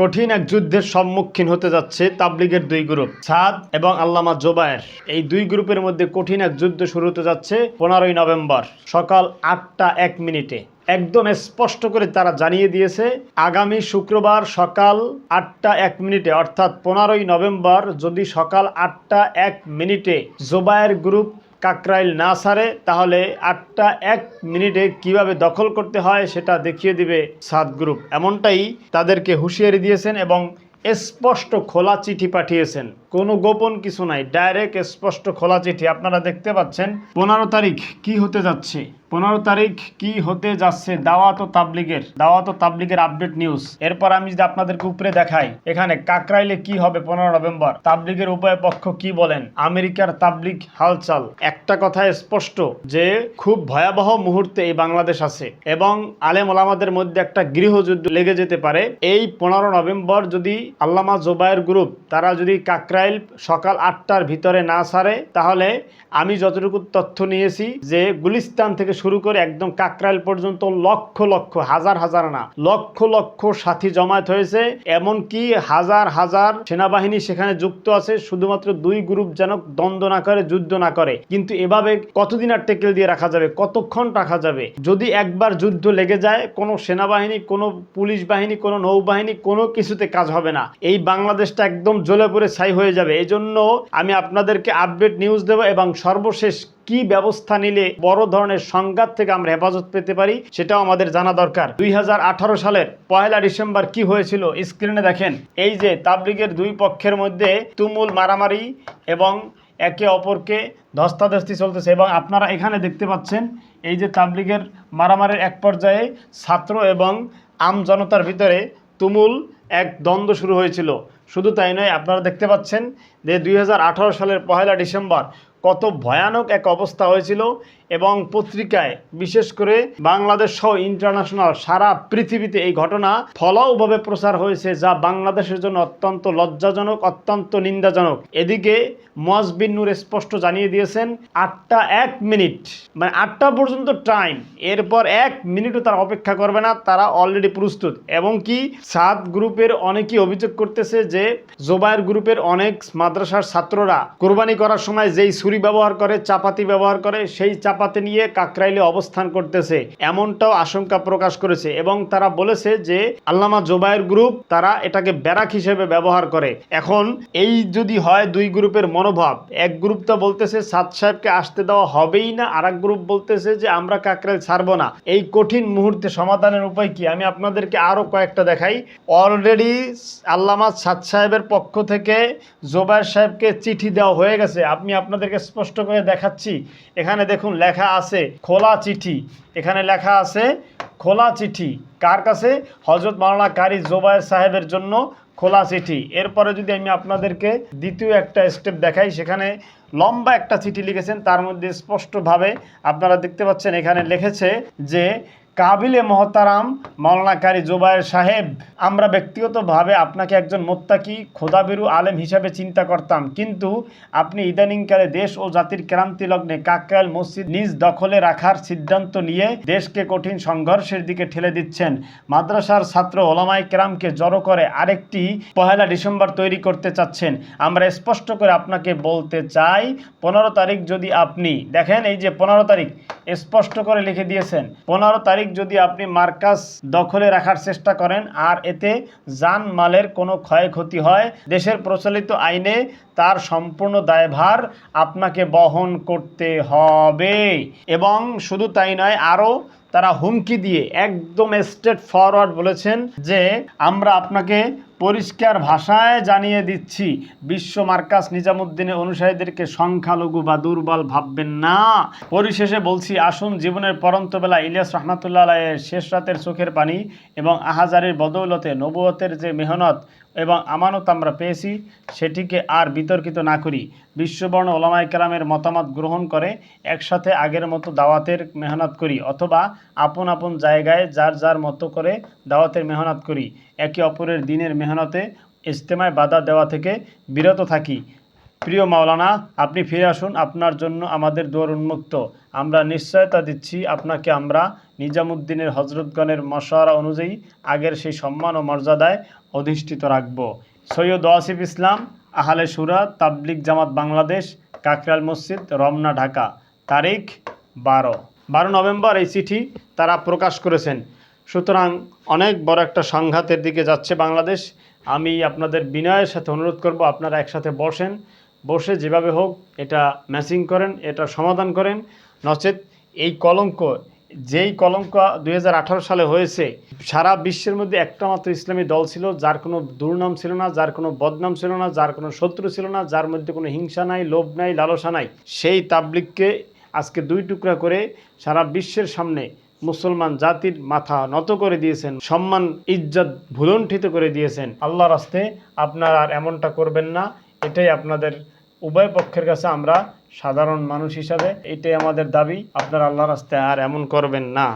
কঠিন এক যুদ্ধের সম্মুখীন হতে যাচ্ছে তাবলিগের দুই গ্রুপ সাদ এবং আল্লামা জোবায়ের। এই দুই গ্রুপের মধ্যে কঠিন এক যুদ্ধ শুরু হতে যাচ্ছে পনেরোই নভেম্বর সকাল আটটা এক মিনিটে। একদম স্পষ্ট করে তারা জানিয়ে দিয়েছে, আগামী শুক্রবার সকাল আটটা এক মিনিটে, অর্থাৎ পনেরোই নভেম্বর যদি সকাল আটটা এক মিনিটে জোবায়ের গ্রুপ কাকরাইল না সারে, তাহলে আটটা এক মিনিটে কীভাবে দখল করতে হয় সেটা দেখিয়ে দিবে সাত গ্রুপ এমনটাই তাদেরকে হুঁশিয়ারি দিয়েছেন এবং স্পষ্ট খোলা চিঠি পাঠিয়েছেন। কোনো গোপন কিছু নাই ডাইরেক্ট স্পষ্ট খোলা চিঠি। আপনারা দেখতে পাচ্ছেন, পনেরো তারিখ কি হতে যাচ্ছে? পনেরো তারিখ কি হতে যাচ্ছে? দাওয়াত ও তাবলিগের, দাওয়াত ও তাবলিগের আপডেট নিউজ এরপর আমি যদি আপনাদেরকে উপরে দেখাই, এখানে কাকরাইলে কি হবে পনেরো নভেম্বর? তাবলিগের উভয় পক্ষ কি বলেন? আমেরিকার তাবলিগ হালচাল। একটা কথা স্পষ্ট, যে খুব ভয়াবহ মুহূর্তে এই বাংলাদেশ আছে এবং আলেম ওলামাদের মধ্যে একটা গৃহযুদ্ধ লেগে যেতে পারে। এই পনেরো নভেম্বর যদি আল্লামা জোবায়ের গ্রুপ, তারা যদি কাকরাইল সকাল আটটার ভিতরে না সারে, তাহলে আমি যতটুকু তথ্য নিয়েছি যে গুলিস্তান থেকে শুরু করে একদম কাকরাইল পর্যন্ত লক্ষ লক্ষ, হাজার হাজার না, লক্ষ লক্ষ সাথী জমায়েত হয়েছে। এমনকি হাজার হাজার সেনাবাহিনী সেখানে যুক্ত আছে, শুধুমাত্র দুই গ্রুপ যেন দ্বন্দ্ব না করে, যুদ্ধ না করে। কিন্তু এভাবে কতদিন আর টেকেল দিয়ে রাখা যাবে? কতক্ষণ রাখা যাবে? যদি একবার যুদ্ধ লেগে যায়, কোনো সেনাবাহিনী, কোনো পুলিশ বাহিনী, কোনো নৌবাহিনী কোনো কিছুতে কাজ হবে না। এই বাংলাদেশটা একদম জ্বলে পড়ে ছাই হয়ে যাবে। এই জন্য আমি আপনাদেরকে আপডেট নিউজ দেবো এবং সর্বশেষ কি ব্যবস্থা নিলে বড় ধরনের সংঘাত থেকে আমরা হেফাজত পেতে পারি, সেটাও আমাদের জানা দরকার। দুই হাজার আঠারো সালের পয়লা ডিসেম্বর কি হয়েছিল? স্ক্রিনে দেখেন। এই যে তাবলিগের দুই পক্ষের মধ্যে তুমুল মারামারি এবং একে অপরকে ধস্তাধস্তি চলতেছে এবং আপনারা এখানে দেখতে পাচ্ছেন, এই যে তাবলিগের মারামারির এক পর্যায়ে ছাত্র এবং আম জনতার ভিতরে তুমুল এক দ্বন্দ্ব শুরু হয়েছিল। শুধু তাই নয়, আপনারা দেখতে পাচ্ছেন যে দুই হাজার আঠারো সালের পহেলা ডিসেম্বর কত ভয়ানক এক অবস্থা হয়েছিল। এবং পত্রিকায়, বিশেষ করে বাংলাদেশ সহ ইন্টারন্যাশনাল সারা পৃথিবীতে এই ঘটনা ফলাওভাবে প্রচার হয়েছে, যা বাংলাদেশের জন্য অত্যন্ত লজ্জাজনক, অত্যন্ত নিন্দাজনক। এদিকে মোয়াজবিন নূর স্পষ্ট জানিয়ে দিয়েছেন, আটটা এক মিনিট মানে আটটা পর্যন্ত টাইম, এরপর এক মিনিটও তারা অপেক্ষা করবে না, তারা অলরেডি প্রস্তুত। এবং কি সাত গ্রুপের অনেকেই অভিযোগ করতেছে যে, জোবায়ের গ্রুপের অনেক মাদ্রাসার ছাত্ররা কোরবানি করার সময় যেই ছুরি ব্যবহার করে, চাপাতি ব্যবহার করে, সেই চাপাতি নিয়ে কাকরাইলে অবস্থান করতেছে, এমনটাও আশঙ্কা প্রকাশ করেছে এবং তারা বলেছে যে আল্লামা জোবায়ের গ্রুপ তারা এটাকে ব্যারাক হিসেবে ব্যবহার করে। এখন এই যদি হয় দুই গ্রুপের মনোভাব, এক গ্রুপ তো বলতেছে সাদ সাহেবকে আসতে দেওয়া হবেই না আর গ্রুপ বলতেছে যে আমরা কাকরাইল ছাড়বো না। এই কঠিন মুহূর্তে সমাধানের উপায় কি? আমি আপনাদেরকে আরও কয়েকটা দেখাই। অলরেডি আল্লামা সাদ সাহেবের পক্ষ থেকে জোবায়ের সাহেবকে চিঠি দেওয়া হয়ে গেছে। আমি আপনাদেরকে স্পষ্ট করে দেখাচ্ছি। এখানে দেখুন লেখা আছে খোলা চিঠি। এখানে লেখা আছে খোলা চিঠি। কার কাছে? হজরত মাওলানা কারি জোবায়ের সাহেবের জন্য খোলা চিঠি। এরপরে যদি আমি আপনাদেরকে দ্বিতীয় একটা স্টেপ দেখাই, সেখানে লম্বা একটা চিঠি লিখেছেন। তার মধ্যে স্পষ্টভাবে আপনারা দেখতে পাচ্ছেন, এখানে লিখেছে যে কাবিলে মহতারাম মাওলানা কারি জোবায়ের সাহেব, আমরা ব্যক্তিগতভাবে আপনাকে একজন মোত্তাকি, খোদাবিরু আলেম হিসাবে চিন্তা করতাম। কিন্তু আপনি ইদানিংকালে দেশ ও জাতির ক্রান্তি লগ্নে কাকরাইল মসজিদ নিজ দখলে রাখার সিদ্ধান্ত নিয়ে দেশকে কঠিন সংঘর্ষের দিকে ঠেলে দিচ্ছেন। মাদ্রাসার ছাত্র ওলামাই কেরামকে জড়ো করে আরেকটি পহেলা ডিসেম্বর তৈরি করতে চাচ্ছেন। আমরা স্পষ্ট করে আপনাকে বলতে চাই, পনেরো তারিখ যদি আপনি, দেখেন এই যে পনেরো তারিখ, স্পষ্ট করে লিখে দিয়েছেন, পনেরো তারিখ যদি আপনি মার্কাস দখলে রাখার চেষ্টা করেন, আর এতে যান মালের কোনো ক্ষয়ক্ষতি হয়, দেশের প্রচলিত আইনে তার সম্পূর্ণ দায়ভার আপনাকে বহন করতে হবে। এবং শুধু তাই নয়, আরও তারা হুমকি দিয়ে একদম স্ট্রেট ফরওয়ার্ড বলেছেন যে আমরা আপনাকে পরিষ্কার ভাষায় জানিয়ে দিচ্ছি, বিশ্ব মার্কাস নিজামুদ্দিনের অনুসারীদেরকে সংখ্যালঘু বা দুর্বল ভাববেন না। পরিশেষে বলছি, আসুন জীবনের পরন্ত বেলা ইলিয়াস রহমাতুল্লাহ শেষ রাতের চোখের পানি এবং আহাজারের বদৌলতে নবুয়তের যে মেহনত এবং আমানত আমরা পেয়েছি, সেটিকে আর বিতর্কিত না করি। বিশ্ববর্ণ ওলামাই কেরামের মতামত গ্রহণ করে, একসাথে আগের মতো দাওয়াতের মেহনত করি অথবা আপন আপন জায়গায় যার যার মতো করে দাওয়াতের মেহনত করি। একে অপরের দিনের মেহনতে ইজতেমায় বাধা দেওয়া থেকে বিরত থাকি। প্রিয় মাওলানা, আপনি ফিরে আসুন, আপনার জন্য আমাদের দুয়ার উন্মুক্ত। আমরা নিশ্চয়তা দিচ্ছি আপনাকে, আমরা নিজামুদ্দিনের হজরতগণের মশারা অনুযায়ী আগের সেই সম্মান ও মর্যাদায় অধিষ্ঠিত রাখব। সৈয়দ ওয়াসিফ ইসলাম, আহলে সুরা তাবলিক জামাত বাংলাদেশ কাকরাল মসজিদ, রমনা, ঢাকা। তারিখ বারো। বারো নভেম্বর এই চিঠি তারা প্রকাশ করেছেন। সুতরাং অনেক বড় একটা সংঘাতের দিকে যাচ্ছে বাংলাদেশ। আমি আপনাদের বিনয়ের সাথে অনুরোধ করব, আপনারা একসাথে বসেন। বসে যেভাবে হোক এটা ম্যাচিং করেন, এটা সমাধান করেন। নচেত এই কলঙ্ক, যেই কলঙ্ক দুই হাজার আঠারো সালে হয়েছে, সারা বিশ্বের মধ্যে একটা মাত্র ইসলামী দল ছিল, যার কোনো দুর্নাম ছিল না, যার কোনো বদনাম ছিল না, যার কোনো শত্রু ছিল না, যার মধ্যে কোনো হিংসা নাই, লোভ নাই, লালসা নাই। সেই তাবলিককে আজকে দুই টুকরা করে সারা বিশ্বের সামনে মুসলমান জাতির মাথা নত করে দিয়েছেন, সম্মান, ইজ্জত ভুলণ্ঠিত করে দিয়েছেন। আল্লাহর আস্তে আপনারা আর এমনটা করবেন না। এটাই আপনাদের, উভয় পক্ষের কাছে আমরা সাধারণ মানুষ হিসাবে এটাই আমাদের দাবি। আপনারা আল্লাহর আস্তে আর এমন করবেন না।